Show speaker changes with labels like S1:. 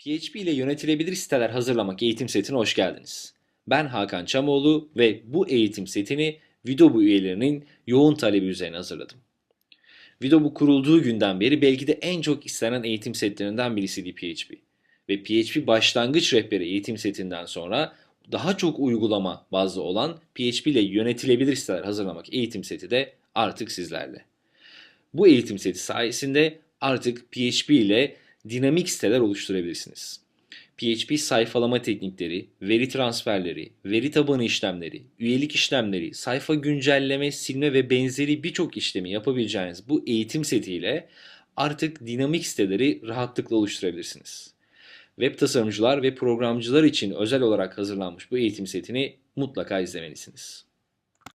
S1: PHP ile yönetilebilir siteler hazırlamak eğitim setine hoş geldiniz. Ben Hakan Çamoğlu ve bu eğitim setini Vidobu üyelerinin yoğun talebi üzerine hazırladım. Vidobu kurulduğu günden beri belki de en çok istenen eğitim setlerinden birisiydi PHP. Ve PHP başlangıç rehberi eğitim setinden sonra daha çok uygulama bazlı olan PHP ile yönetilebilir siteler hazırlamak eğitim seti de artık sizlerle. Bu eğitim seti sayesinde artık PHP ile dinamik siteler oluşturabilirsiniz. PHP sayfalama teknikleri, veri transferleri, veri tabanı işlemleri, üyelik işlemleri, sayfa güncelleme, silme ve benzeri birçok işlemi yapabileceğiniz bu eğitim setiyle artık dinamik siteleri rahatlıkla oluşturabilirsiniz. Web tasarımcılar ve programcılar için özel olarak hazırlanmış bu eğitim setini mutlaka izlemelisiniz.